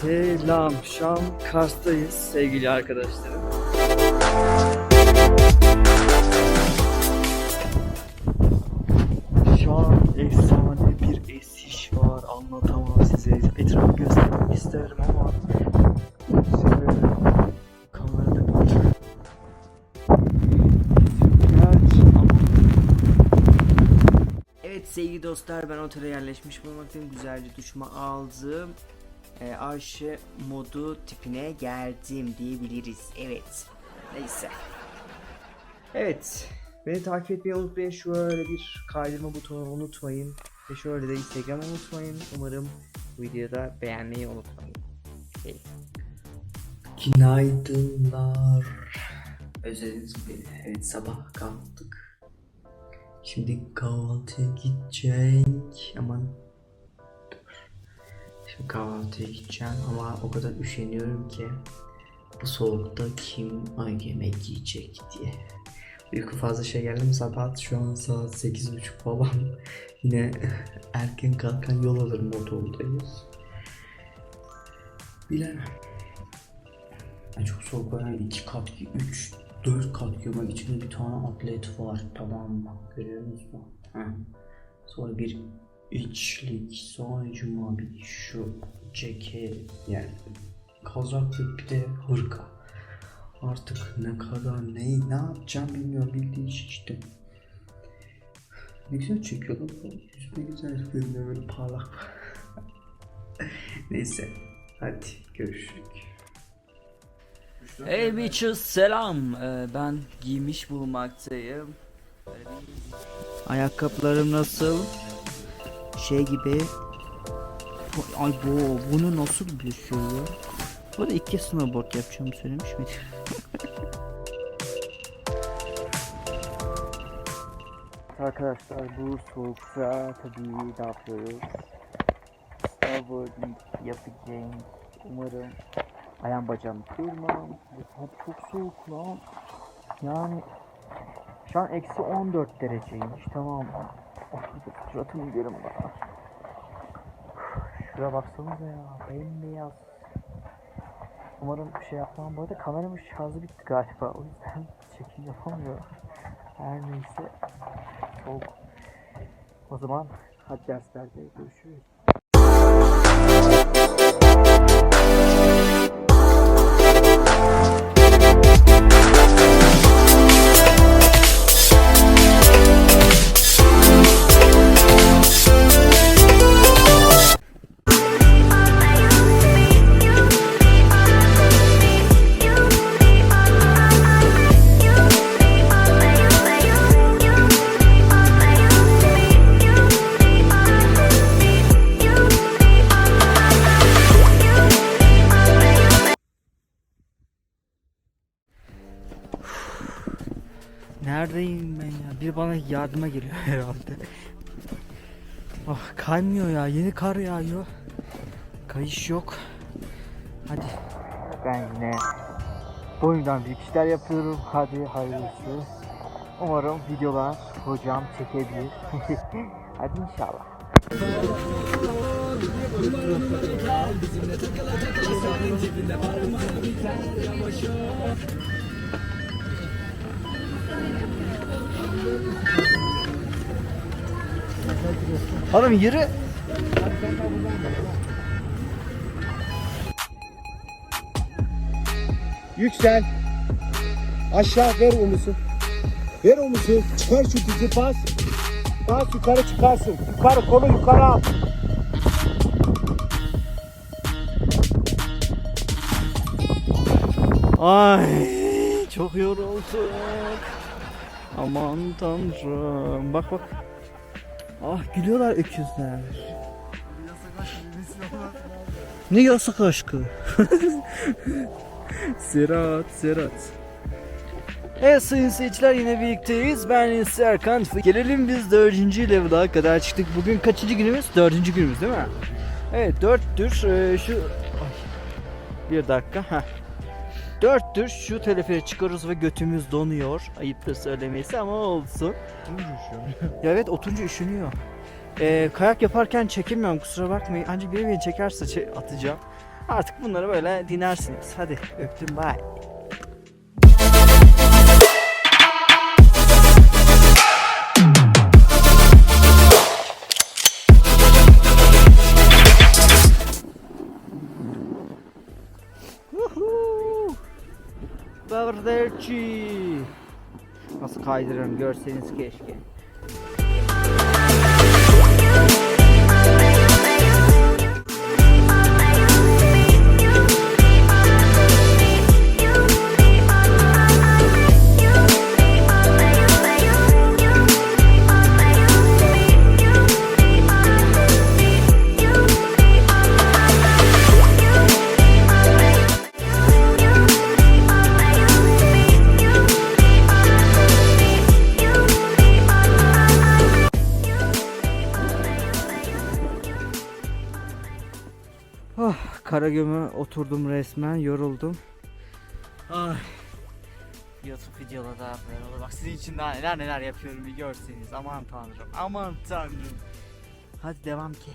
Selam. Şu an Kars'tayız sevgili arkadaşlarım. Şu an efsane bir esiş var. Anlatamam size. Etrafı göstermek isterim ama Evet sevgili dostlar ben otele yerleşmiş bulunmaktayım. Güzelce duşumu aldım. Ee, Arşe modu tipine geldim diyebiliriz. Evet. Neyse. Evet. Beni takip etmeyi unutmayın. Şöyle bir kaydırma butonunu unutmayın. Ve şöyle de Instagram unutmayın. Umarım bu videoyu da beğenmeyi unutmayın. Evet. Günaydınlar. Özlediniz mi beni? Evet sabah kalktık. Şimdi kahvaltıya gidecek. Aman. Şimdi kahvaltıya gideceğim ama o kadar üşeniyorum ki bu soğukta kim ay yemek yiyecek diye. Uyku fazla şey geldi mi sabah şu an saat 8.30 falan. Yine erken kalkan yol alır modundayız. Bilemem. Yani çok soğuk var. Yani iki kat, üç, dört kat göbek içinde bir tane atlet var. Tamam mı? Görüyor musunuz? Heh. Sonra bir içlik, sonucuma bir şu ceket yani kazak bir de hırka. Artık ne kadar ne ne yapacağım bilmiyorum bildiğin iş işte. Ne güzel çekiyor lan. Yüzme güzel görünüyor böyle parlak. Neyse hadi görüşürüz. Hey bitches selam. Ee, ben giymiş bulunmaktayım. Ayakkabılarım nasıl? Şey gibi. Ay bu bunu nasıl şey ya? Bu arada kez snowboard yapacağımı söylemiş miydim? Arkadaşlar bu soğukta tabii ne yapıyoruz? Snowboarding yapacağım. Umarım ayağım bacağımı kırmam. Saat çok soğuk lan. Yani şu an eksi 14 dereceymiş tamam mı? Oh, de suratımı görün bana. Şuraya baksanıza ya bembeyaz. Umarım bir şey yapmam. Bu arada kameramın şarjı bitti galiba. O yüzden çekim yapamıyorum. Her neyse soğuk. O zaman hadi derslerde görüşürüz. Neredeyim ben ya? Bir bana yardıma geliyor herhalde. Oh kaymıyor ya. Yeni kar yağıyor. Kayış yok. Hadi. Ben yine boyundan büyük işler yapıyorum. Hadi hayırlısı. Umarım videolar hocam çekebilir. Hadi inşallah. Oğlum yürü. Yüksel. Aşağı ver omuzu. Ver omuzu. Çıkar şu dizi bas. Bas yukarı çıkarsın. Yukarı kolu yukarı al. Ay çok yorulduk. Aman tanrım. Bak bak. Ah gülüyorlar öküzler. Ne yasak aşkı? Serhat, Serhat. Evet sayın seyirciler yine birlikteyiz. Ben Erkan. Gelelim biz dördüncü level'a kadar çıktık. Bugün kaçıncı günümüz? Dördüncü günümüz değil mi? Evet dörttür. Ee, şu... Ay. Bir dakika. Heh. Dörttür şu telefere çıkarız ve götümüz donuyor. Ayıptır söylemesi ama olsun. ya evet otunca üşünüyor. Ee, kayak yaparken çekemiyorum kusura bakmayın. Ancak biri beni çekerse çe- atacağım. Artık bunları böyle dinlersiniz. Hadi öptüm bye. Woohoo! Bavardeci. Nasıl kaydırıyorum görseniz keşke. Karagüm'e oturdum resmen, yoruldum. Ay. YouTube videoda da böyle olur. Bak sizin için daha neler neler yapıyorum bir görseniz. Aman tanrım, aman tanrım. Hadi devam ki.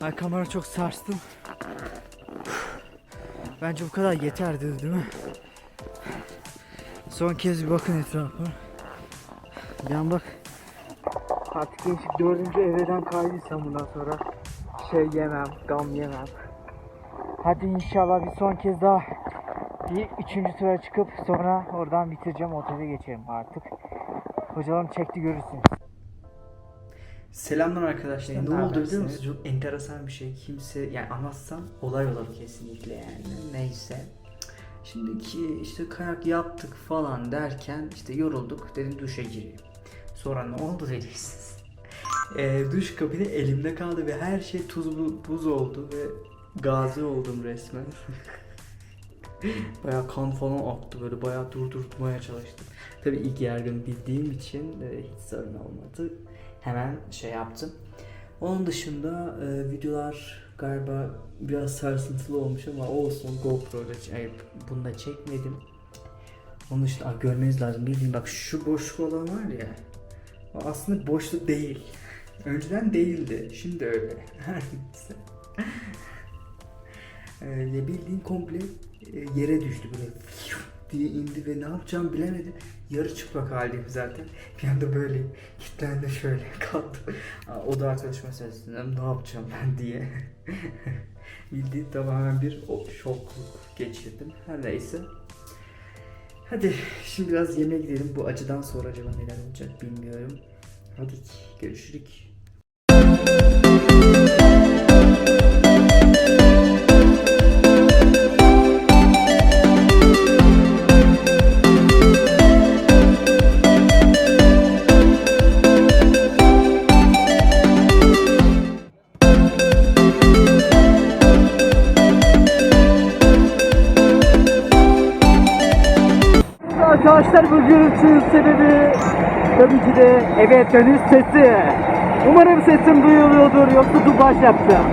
Ay kamera çok sarstım. Bence bu kadar yeterdi değil mi? Son kez bir bakın etrafa. Yan bak. Artık gençlik dördüncü evreden kaydıysam bundan sonra şey yemem, gam yemem. Hadi inşallah bir son kez daha bir üçüncü tura çıkıp sonra oradan bitireceğim otele geçerim artık. Hocalarım çekti görürsünüz. Selamlar arkadaşlar. Ne Ne, oldu biliyor biliyor musun? musun? Çok enteresan bir şey. Kimse yani anlatsam olay olur kesinlikle yani. Neyse. Şimdiki işte kayak yaptık falan derken işte yorulduk. Dedim duşa gireyim. Sonra ne oldu diyeceksiniz. Ee, duş kabini elimde kaldı ve her şey tuz bu- buz oldu ve gazi oldum resmen. Baya kan falan aktı böyle baya durdurtmaya çalıştım. Tabii ilk yargını bildiğim için e, hiç sorun olmadı. Hemen şey yaptım. Onun dışında e, videolar galiba biraz sarsıntılı olmuş ama olsun GoPro'da ç- ay, bunda çekmedim. Onun dışında Aa, görmeniz lazım. Bildiğin bak şu boşluk olan var ya. Aslında boşluk değil. Önceden değildi. Şimdi öyle. Ee, bildiğin komple e, yere düştü böyle diye indi ve ne yapacağımı bilemedim. Yarı çıplak haldeyim zaten. Bir anda böyle kilitlendim şöyle kaldım. Aa, O da arkadaşıma seslendim ne yapacağım ben diye. Bildiğin tamamen bir şokluk geçirdim. Her neyse. Hadi şimdi biraz yemeğe gidelim. Bu acıdan sonra acaba neler olacak bilmiyorum. Hadi görüşürük. Gürültünün sebebi tabii ki de evet dönüş sesi. Umarım sesim duyuluyordur yoksa dublaj yapacağım.